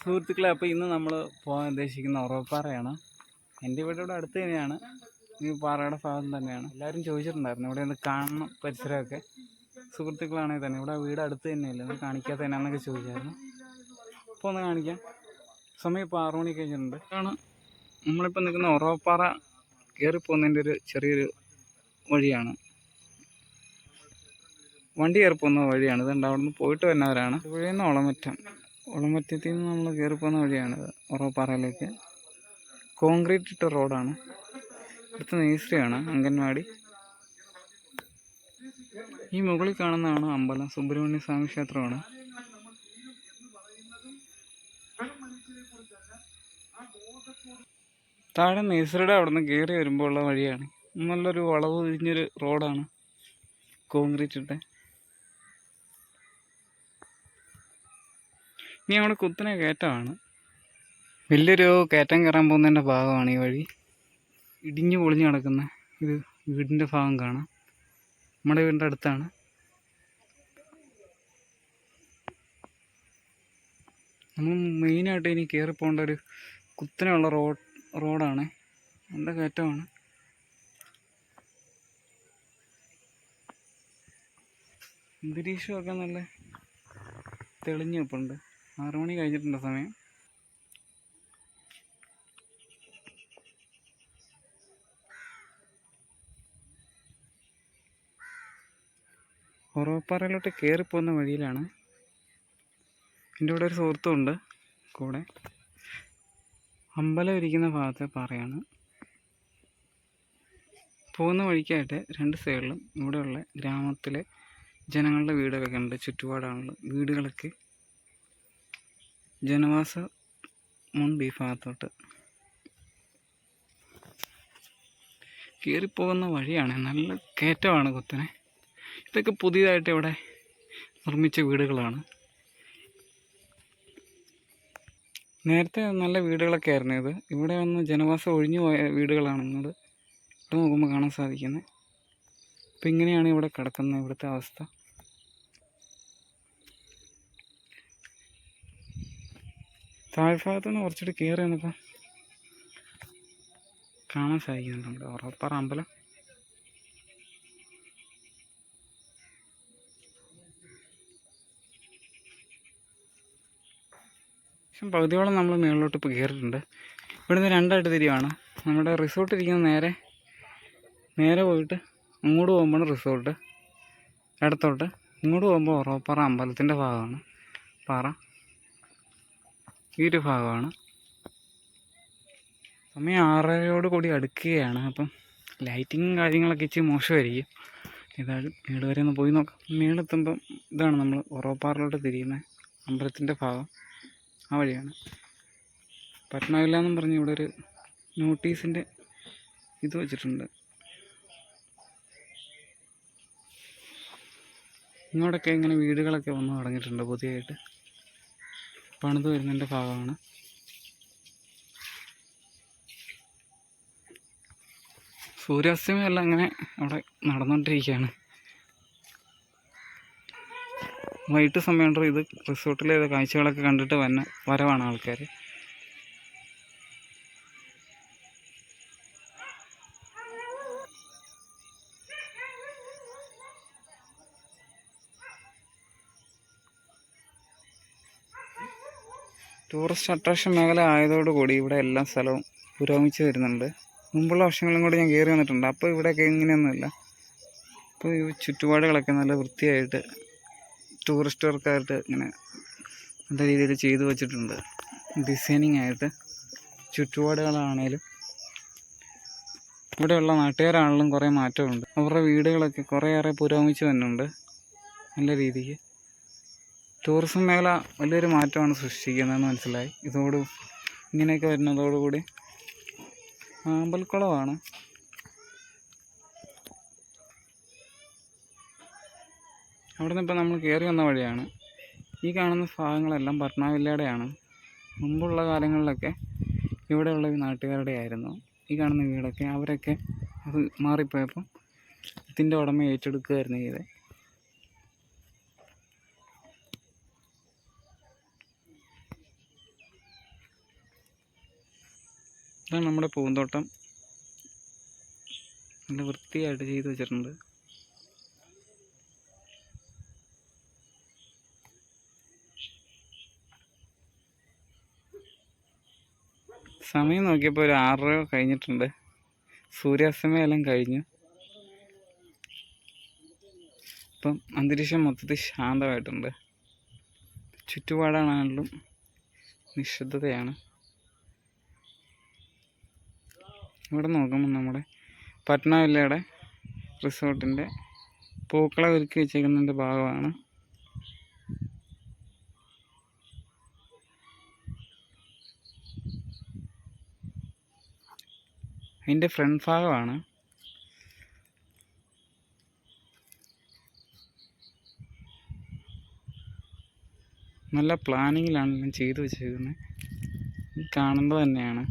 സുഹൃത്തുക്കളെ അപ്പോൾ ഇന്ന് നമ്മൾ പോകാൻ ഉദ്ദേശിക്കുന്ന ഉറവപ്പാറയാണ്. എന്റെ വീട് ഇവിടെ അടുത്ത് തന്നെയാണ്. ഈ പാറയുടെ ഭാഗം തന്നെയാണ്. എല്ലാവരും ചോദിച്ചിട്ടുണ്ടായിരുന്നു. ഇവിടെ ഒന്ന് കാണണം പരിസരമൊക്കെ. സുഹൃത്തുക്കളാണെങ്കിൽ തന്നെ. ഇവിടെ വീട് അടുത്ത് തന്നെയല്ലേ? ഒന്ന് കാണിക്കാത്ത എന്നാന്നൊക്കെ ചോദിച്ചായിരുന്നു. അപ്പോൾ ഒന്ന് കാണിക്കാം. സമയം ഇപ്പോൾ ആറു മണി കഴിഞ്ഞിട്ടുണ്ട്. ആണ് നമ്മളിപ്പോൾ നിൽക്കുന്ന ഉറവപ്പാറ കയറി പോകുന്നതിന്റെ ഒരു ചെറിയൊരു വഴിയാണ്. വണ്ടി കയറി പോകുന്ന വഴിയാണ്. ഇതുണ്ട് അവിടെ നിന്ന് പോയിട്ട് വരുന്നവരാണ്. ഇവിടെയിൽ നിന്ന് ഒളമറ്റം ഒളമറ്റത്തിൽ നിന്ന് നമ്മൾ കയറി പോകുന്ന വഴിയാണിത് ഉറവപ്പാറയിലേക്ക് കോൺക്രീറ്റ് ഇട്ട റോഡാണ്. അടുത്ത നേഴ്സറിയാണ് അംഗൻവാടി. ഈ മുകളിൽ കാണുന്നതാണ് അമ്പലം. സുബ്രഹ്മണ്യ സ്വാമി ക്ഷേത്രമാണ്. താഴെ നേഴ്സറിയുടെ അവിടെ നിന്ന് കയറി വരുമ്പോൾ ഉള്ള വഴിയാണ്. നല്ലൊരു വളവ് തിരിഞ്ഞൊരു റോഡാണ് കോൺക്രീറ്റ് ഇനി അവിടെ കുത്തനെ കയറ്റമാണ്. വലിയൊരു കയറ്റം കയറാൻ പോകുന്നതിന്റെ ഭാഗമാണ് ഈ വഴി. ഇടിഞ്ഞു പൊളിഞ്ഞു കിടക്കുന്ന ഇത് വീടിന്റെ ഭാഗം കാണാം. നമ്മുടെ വീടിന്റെ അടുത്താണ്. നമ്മൾ മെയിനായിട്ട് ഇനി കയറി പോകേണ്ട ഒരു കുത്തനെയുള്ള റോഡ് റോഡാണ്. നല്ല കയറ്റമാണ്. അന്തരീക്ഷമൊക്കെ നല്ല തെളിഞ്ഞു നിൽപ്പുണ്ട്. ആറു മണി കഴിഞ്ഞിട്ടുണ്ട് സമയം? ഉറവപ്പാറയിലോട്ട് കയറിപ്പോകുന്ന വഴിയിലാണ്. എന്റെ കൂടെ ഒരു സുഹൃത്തുമുണ്ട് കൂടെ. അമ്പലം ഇരിക്കുന്ന ഭാഗത്തെ പാറയാണ്. പോകുന്ന വഴിക്കായിട്ട് രണ്ട് സൈഡിലും ഇവിടെയുള്ള ഗ്രാമത്തിലെ ജനങ്ങളുടെ വീടുകളൊക്കെ ഉണ്ട് ചുറ്റുപാടാണുള്ളത്. വീടുകളൊക്കെ ജനവാസം മുൻ ഈ ഭാഗത്തോട്ട് കയറിപ്പോകുന്ന വഴിയാണ്. നല്ല കയറ്റമാണ് കുത്തനെ. ഇതൊക്കെ പുതിയതായിട്ട് ഇവിടെ നിർമ്മിച്ച വീടുകളാണ്. നേരത്തെ നല്ല വീടുകളൊക്കെ ആയിരുന്നു ഇത്. ഇവിടെ വന്ന് ജനവാസം ഒഴിഞ്ഞു പോയ വീടുകളാണ് ഇങ്ങോട്ട് ഇവിടെ നോക്കുമ്പോൾ കാണാൻ സാധിക്കുന്നത്. അപ്പം ഇങ്ങനെയാണ് ഇവിടെ കിടക്കുന്നത് ഇവിടുത്തെ അവസ്ഥ. താഴ്ഭാഗത്ത് നിന്ന് കുറച്ചുകൂടി കയറി നമുക്ക് കാണാൻ സാധിക്കുന്നുണ്ട് നമ്മുടെ ഉറപ്പാറ അമ്പലം. പക്ഷേ പകുതിയോളം നമ്മൾ മുകളിലോട്ട് ഇപ്പോൾ കയറിയിട്ടുണ്ട്. ഇവിടുന്ന് രണ്ടായിട്ട് തിരിവാണ് നമ്മുടെ റിസോർട്ട് ഇരിക്കുന്ന നേരെ നേരെ പോയിട്ട് അങ്ങോട്ട് പോകുമ്പോൾ റിസോർട്ട്. ഇടത്തോട്ട് ഇങ്ങോട്ട് പോകുമ്പോൾ ഉറവപ്പാറ അമ്പലത്തിന്റെ ഭാഗമാണ്. പാറ. ഈ ഒരു ഭാഗമാണ്. സമയം ആറരയോട് കൂടി അടുക്കുകയാണ്. അപ്പം ലൈറ്റിങ്ങും കാര്യങ്ങളൊക്കെ ഇച്ചിരി മോശമായിരിക്കും. ഏതായാലും മേട് വരെ ഒന്ന് പോയി നോക്കാം. മേളെത്തുമ്പം ഇതാണ് നമ്മൾ ഒറോപ്പാറിലോട്ട് തിരിയുന്ന അമ്പലത്തിന്റെ ഭാഗം. ആ വഴിയാണ്. പറ്റണമില്ല എന്നും പറഞ്ഞ് ഇവിടെ ഒരു നോട്ടീസിന്റെ ഇത് വെച്ചിട്ടുണ്ട്. ഇങ്ങോട്ടൊക്കെ ഇങ്ങനെ വീടുകളൊക്കെ വന്ന് തുടങ്ങിയിട്ടുണ്ട് പുതിയതായിട്ട്. പണിത് വരുന്നതിന്റെ ഭാഗമാണ്. സൂര്യാസ്തമയം എല്ലാം അങ്ങനെ അവിടെ നടന്നുകൊണ്ടിരിക്കുകയാണ് വൈകിട്ട് സമയം ഇത് റിസോർട്ടിലെ കാഴ്ചകളൊക്കെ കണ്ടിട്ട് വന്ന വരവാണ് ആൾക്കാർ ടൂറിസ്റ്റ് അട്രാക്ഷൻ മേഖല ആയതോടുകൂടി ഇവിടെ എല്ലാ സ്ഥലവും പുരോഗമിച്ച് വരുന്നുണ്ട്. മുമ്പുള്ള വർഷങ്ങളും കൂടി ഞാൻ കയറി വന്നിട്ടുണ്ട്. അപ്പോൾ ഇവിടെയൊക്കെ ഇങ്ങനെയൊന്നുമില്ല. അപ്പോൾ ഈ ചുറ്റുപാടുകളൊക്കെ നല്ല വൃത്തിയായിട്ട് ടൂറിസ്റ്റുകാർക്കായിട്ട് ഇങ്ങനെ നല്ല രീതിയിൽ ചെയ്തു വച്ചിട്ടുണ്ട്. ഡിസൈനിങ് ആയിട്ട് ചുറ്റുപാടുകളാണേലും ഇവിടെയുള്ള നാട്ടുകാരാണെങ്കിലും കുറേ മാറ്റമുണ്ട്. അവരുടെ വീടുകളൊക്കെ കുറേയേറെ പുരോഗമിച്ച് വരുന്നുണ്ട്. നല്ല രീതിക്ക്. ടൂറിസം മേഖല വലിയൊരു മാറ്റമാണ് സൃഷ്ടിക്കുന്നതെന്ന് മനസ്സിലായി. ഇതോട് ഇങ്ങനെയൊക്കെ വരുന്നതോടുകൂടി ആമ്പൽക്കുളമാണ്. അവിടെ നിന്ന് ഇപ്പോൾ നമ്മൾ കയറി വന്ന വഴിയാണ്. ഈ കാണുന്ന ഭാഗങ്ങളെല്ലാം പട്നാവില്ലയുടെയാണ്. മുമ്പുള്ള കാലങ്ങളിലൊക്കെ ഇവിടെയുള്ള നാട്ടുകാരുടെ ആയിരുന്നു ഈ കാണുന്ന വീടൊക്കെ. അവരൊക്കെ അത് മാറിപ്പോയപ്പം ഇതിന്റെ ഉടമ ഏറ്റെടുക്കുകയായിരുന്നു ചെയ്തത്. ഇതാണ് നമ്മുടെ പൂന്തോട്ടം. നല്ല വൃത്തിയായിട്ട് ചെയ്തു വെച്ചിട്ടുണ്ട്. സമയം നോക്കിയപ്പോൾ ഒരു ആറര കഴിഞ്ഞിട്ടുണ്ട്. സൂര്യാസ്തമയം എല്ലാം കഴിഞ്ഞു. ഇപ്പം അന്തരീക്ഷം മൊത്തത്തിൽ ശാന്തമായിട്ടുണ്ട്. ചുറ്റുപാടാണെങ്കിലും നിശബ്ദതയാണ്. ഇവിടെ നോക്കുമ്പോൾ നമ്മുടെ പട്ന വില്ലയുടെ റിസോർട്ടിന്റെ പൂക്കളെ ഒരുക്കി വെച്ചേക്കുന്നതിന്റെ ഭാഗമാണ്. അതിന്റെ ഫ്രണ്ട് ഭാഗമാണ്. നല്ല പ്ലാനിങ്ങിലാണ് ചെയ്തു വെച്ചേക്കുന്നത്. കാണുമ്പോൾ തന്നെയാണ്.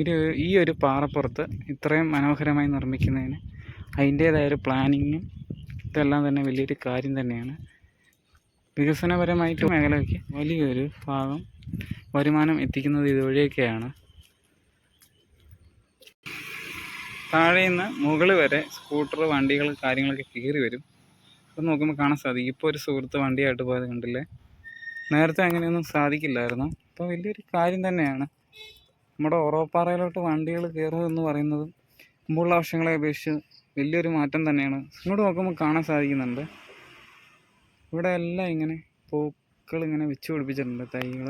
ഒരു ഈ ഒരു പാറപ്പുറത്ത് ഇത്രയും മനോഹരമായി നിർമ്മിക്കുന്നതിന് അതിന്റേതായ ഒരു പ്ലാനിങ്ങും ഇതെല്ലാം തന്നെ വലിയൊരു കാര്യം തന്നെയാണ്. വികസനപരമായിട്ട് മേഖലയ്ക്ക് വലിയൊരു ഭാഗം വരുമാനം എത്തിക്കുന്നത് ഇതുവഴിയൊക്കെയാണ്. താഴെ നിന്ന് മുകളിൽ വരെ സ്കൂട്ടർ വണ്ടികൾ കാര്യങ്ങളൊക്കെ കയറി വരും. അത് നോക്കുമ്പോൾ കാണാൻ സാധിക്കും. ഇപ്പോൾ ഒരു സുഹൃത്ത് വണ്ടിയായിട്ട് പോയത് കണ്ടില്ലേ? നേരത്തെ അങ്ങനെയൊന്നും സാധിക്കില്ലായിരുന്നു. അപ്പോൾ വലിയൊരു കാര്യം തന്നെയാണ്. നമ്മുടെ ഓറോപ്പാറയിലോട്ട് വണ്ടികൾ കയറുക എന്ന് പറയുന്നത് മുമ്പുള്ള വർഷങ്ങളെ അപേക്ഷിച്ച് വലിയൊരു മാറ്റം തന്നെയാണ്. ഇങ്ങോട്ട് നോക്കുമ്പോൾ കാണാൻ സാധിക്കുന്നുണ്ട്. ഇവിടെ എല്ലാം ഇങ്ങനെ പൂക്കൾ ഇങ്ങനെ വെച്ച് പിടിപ്പിച്ചിട്ടുണ്ട് തൈകൾ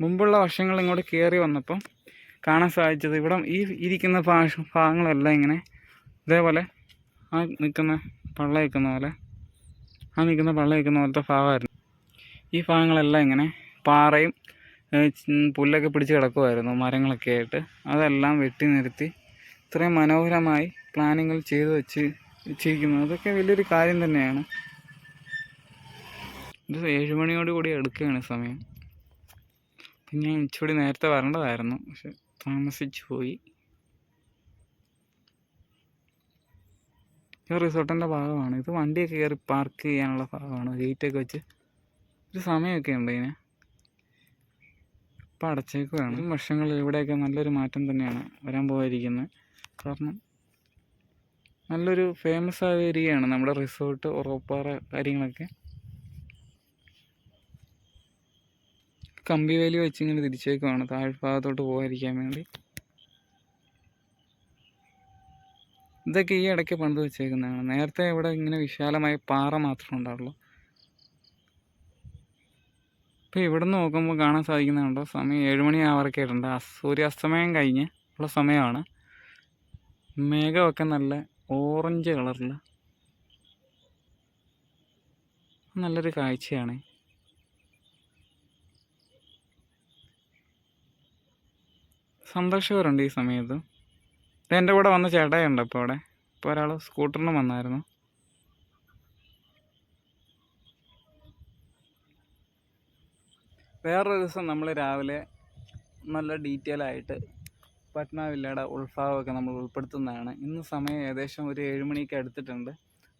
മുമ്പുള്ള വർഷങ്ങൾ ഇങ്ങോട്ട് കയറി വന്നപ്പം കാണാൻ സാധിച്ചത് ഇവിടെ ഈ ഇരിക്കുന്ന ഭാഷ ഭാഗങ്ങളെല്ലാം ഇങ്ങനെ ഇതേപോലെ ആ നിൽക്കുന്ന പള്ള നിൽക്കുന്ന പോലെ ആ നിൽക്കുന്ന പള്ള നിൽക്കുന്ന പോലത്തെ ഭാഗമായിരുന്നു. ഈ ഭാഗങ്ങളെല്ലാം ഇങ്ങനെ പാറയും പുല്ലൊക്കെ പിടിച്ച് കിടക്കുമായിരുന്നു മരങ്ങളൊക്കെ ആയിട്ട്. അതെല്ലാം വെട്ടി നിരത്തി ഇത്രയും മനോഹരമായി പ്ലാനിങ്ങൾ ചെയ്തു വെച്ച് വെച്ചിരിക്കുന്നത്. അതൊക്കെ വലിയൊരു കാര്യം തന്നെയാണ്. ഇത് ഏഴുമണിയോട് കൂടി എടുക്കുകയാണ് സമയം. ഞാൻ ഇച്ചിരി നേരത്തെ വരേണ്ടതായിരുന്നു പക്ഷെ താമസിച്ചു പോയി. ഇത് റിസോർട്ടിന്റെ ഭാഗമാണ്. ഇത് വണ്ടിയൊക്കെ കയറി പാർക്ക് ചെയ്യാനുള്ള ഭാഗമാണ് ഗേറ്റൊക്കെ വെച്ച്. ഒരു സമയമൊക്കെ ഉണ്ട് ഇതിന്? ഇപ്പം അടച്ചേക്കുകയാണ് വർഷങ്ങളിൽ ഇവിടെയൊക്കെ നല്ലൊരു മാറ്റം തന്നെയാണ് വരാൻ പോകാതിരിക്കുന്നത് കാരണം നല്ലൊരു ഫേമസ് ആയ ഏരിയയാണ് നമ്മുടെ റിസോർട്ട് ഉറപ്പാറ കാര്യങ്ങളൊക്കെ. കമ്പി വേലി വെച്ച് ഇങ്ങനെ തിരിച്ചേക്കുവാണ് താഴ്ഭാഗത്തോട്ട് പോകാതിരിക്കാൻ വേണ്ടി. ഇതൊക്കെ ഈ ഇടയ്ക്ക് പണിത് വെച്ചേക്കുന്നതാണ്. നേരത്തെ ഇവിടെ ഇങ്ങനെ വിശാലമായ പാറ മാത്രമേ ഉണ്ടാവുള്ളൂ. ഇപ്പോൾ ഇവിടെ നിന്ന് നോക്കുമ്പോൾ കാണാൻ സാധിക്കുന്നുണ്ടോ സമയം ഏഴുമണി ആവറൊക്കെ ആയിട്ടുണ്ട്. സൂര്യാസ്തമയം കഴിഞ്ഞ് ഉള്ള സമയമാണ്. മേഘമൊക്കെ നല്ല ഓറഞ്ച് കളറിൽ നല്ലൊരു കാഴ്ചയാണ്. സന്തോഷകരമുണ്ട് ഈ സമയത്ത്. എന്റെ കൂടെ വന്ന ചേട്ടായുണ്ട് ഇപ്പോൾ അവിടെ? ഇപ്പോൾ ഒരാൾ സ്കൂട്ടറിന് വന്നായിരുന്നു. വേറൊരു ദിവസം നമ്മൾ രാവിലെ നല്ല ഡീറ്റെയിൽ ആയിട്ട് പട്ന വില്ലയുടെ ഉൾഭാഗമൊക്കെ നമ്മൾ ഉൾപ്പെടുത്തുന്നതാണ്. ഇന്ന് സമയം ഏകദേശം ഒരു ഏഴ് എടുത്തിട്ടുണ്ട്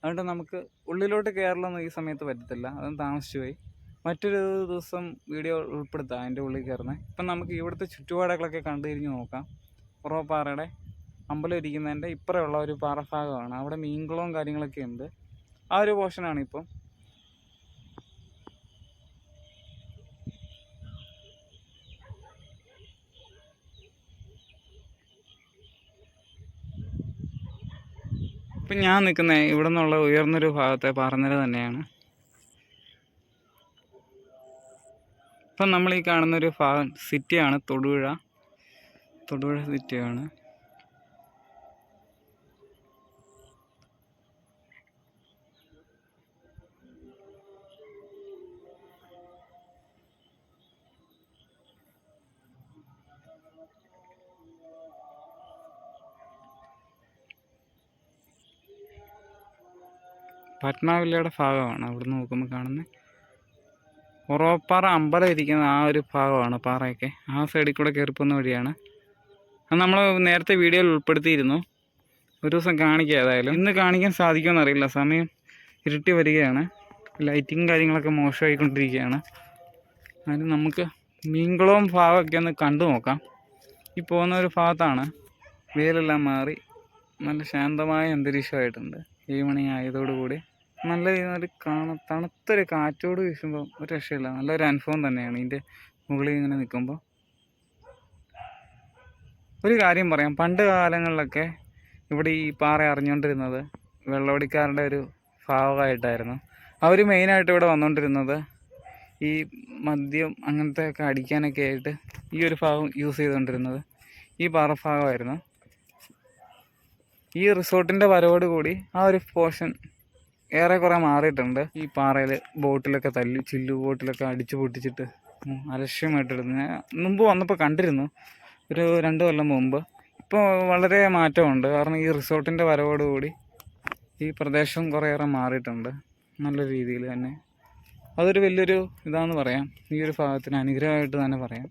അതുകൊണ്ട് നമുക്ക് ഉള്ളിലോട്ട് കയറലൊന്നും ഈ സമയത്ത് പറ്റത്തില്ല. അതും താമസിച്ചു പോയി. മറ്റൊരു ദിവസം വീഡിയോ ഉൾപ്പെടുത്താം അതിന്റെ ഉള്ളിൽ കയറുന്നത് ഇപ്പം നമുക്ക് ഇവിടുത്തെ ചുറ്റുപാടുകളൊക്കെ കണ്ടു തിരിഞ്ഞ് നോക്കാം. ഉറവപ്പാറയുടെ അമ്പലം ഇരിക്കുന്നതിന്റെ ഇപ്പുറമുള്ള ഒരു പാറഭാഗമാണ്. അവിടെ മീൻകുളവും കാര്യങ്ങളൊക്കെ ഉണ്ട്. ആ ഒരു പോർഷനാണ് ഇപ്പം ഇപ്പം ഞാൻ നിൽക്കുന്ന ഇവിടെ നിന്നുള്ള ഉയർന്നൊരു ഭാഗത്തെ പാറനിര തന്നെയാണ്. ഇപ്പം നമ്മൾ ഈ കാണുന്നൊരു ഭാഗം സിറ്റിയാണ് തൊടുപുഴ. തൊടുപുഴ സിറ്റിയാണ് പട്ന ഭാഗമാണ് ഭാഗമാണ് അവിടുന്ന് നോക്കുമ്പോൾ കാണുന്നത് ഉറവപ്പാറ അമ്പലം ഇരിക്കുന്ന ആ ഒരു ഭാഗമാണ് പാറയൊക്കെ. ആ സൈഡിൽ കൂടെ കയറിപ്പോകുന്ന വഴിയാണ്. അത് നമ്മൾ നേരത്തെ വീഡിയോയിൽ ഉൾപ്പെടുത്തിയിരുന്നു. ഒരു ദിവസം കാണിക്കുക ഏതായാലും. ഇന്ന് കാണിക്കാൻ സാധിക്കുമെന്ന് അറിയില്ല. സമയം ഇരുട്ടി വരികയാണ്. ലൈറ്റിങ് കാര്യങ്ങളൊക്കെ മോശമായിക്കൊണ്ടിരിക്കുകയാണ്. അതിന് നമുക്ക് മീൻകുളവും ഭാഗമൊക്കെ ഒന്ന് കണ്ടു നോക്കാം. ഈ പോകുന്ന ഒരു ഭാഗത്താണ് വെയിലെല്ലാം മാറി. നല്ല ശാന്തമായ അന്തരീക്ഷമായിട്ടുണ്ട്. ഏഴ് മണി ആയതോടുകൂടി. നല്ല രീതിയിൽ കാണ തണുത്തൊരു കാറ്റോട് വീശുമ്പോൾ ഒരു രക്ഷയില്ല. നല്ലൊരു അനുഭവം തന്നെയാണ് ഇതിന്റെ മുകളിൽ ഇങ്ങനെ നിൽക്കുമ്പോൾ ഒരു കാര്യം പറയാം. പണ്ട് കാലങ്ങളിലൊക്കെ ഇവിടെ ഈ പാറ അറിഞ്ഞുകൊണ്ടിരുന്നത് വെള്ളവടിക്കാരുടെ ഒരു ഭാഗമായിട്ടായിരുന്നു. അവർ മെയിനായിട്ട് ഇവിടെ വന്നുകൊണ്ടിരുന്നത് ഈ മദ്യം അങ്ങനത്തെ ഒക്കെ അടിക്കാനൊക്കെ ആയിട്ട് ഈ ഒരു ഭാഗം യൂസ് ചെയ്തുകൊണ്ടിരുന്നത് ഈ പാറ ഭാഗമായിരുന്നു. ഈ റിസോർട്ടിന്റെ വരവോടുകൂടി ആ ഒരു പോർഷൻ ഏറെക്കുറെ മാറിയിട്ടുണ്ട്. ഈ പാറയിൽ ബോട്ടിലൊക്കെ തല്ലി ചില്ലു ബോട്ടിലൊക്കെ അടിച്ചു പൊട്ടിച്ചിട്ട് അലക്ഷ്യമായിട്ടിടുന്നു. ഞാൻ മുമ്പ് വന്നപ്പോൾ കണ്ടിരുന്നു. ഒരു രണ്ട് കൊല്ലം മുമ്പ്. ഇപ്പോൾ വളരെ മാറ്റമുണ്ട്. കാരണം ഈ റിസോർട്ടിന്റെ വരവോടുകൂടി ഈ പ്രദേശം കുറേയേറെ മാറിയിട്ടുണ്ട്. നല്ല രീതിയിൽ തന്നെ. അതൊരു വലിയൊരു ഇതാണെന്ന് പറയാം. ഈ ഒരു ഭാഗത്തിന് അനുഗ്രഹമായിട്ട് തന്നെ പറയാം.